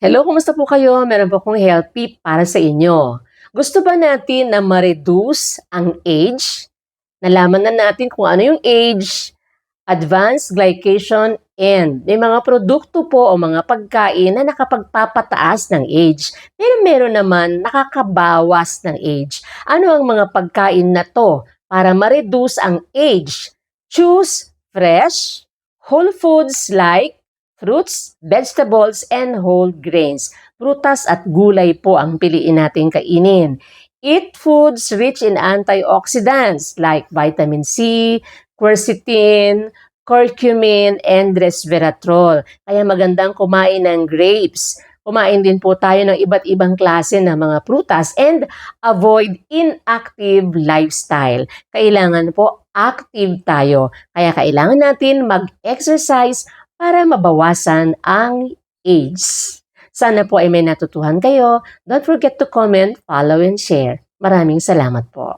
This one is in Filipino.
Hello, kumusta po kayo? Meron po akong health tip para sa inyo. Gusto ba natin na ma-reduce ang age? Nalaman na natin kung ano yung age, advanced glycation, and may mga produkto po o mga pagkain na nakapagpapataas ng age. Pero meron naman nakakabawas ng age. Ano ang mga pagkain na to para ma-reduce ang age? Choose fresh, whole foods like fruits, vegetables, and whole grains. Prutas at gulay po ang piliin natin kainin. Eat foods rich in antioxidants like vitamin C, quercetin, curcumin, and resveratrol. Kaya magandang kumain ng grapes. Kumain din po tayo ng iba't ibang klase ng mga prutas and avoid inactive lifestyle. Kailangan po active tayo. Kaya kailangan natin mag-exercise para mabawasan ang age. Sana po ay may natutuhan kayo. Don't forget to comment, follow, and share. Maraming salamat po.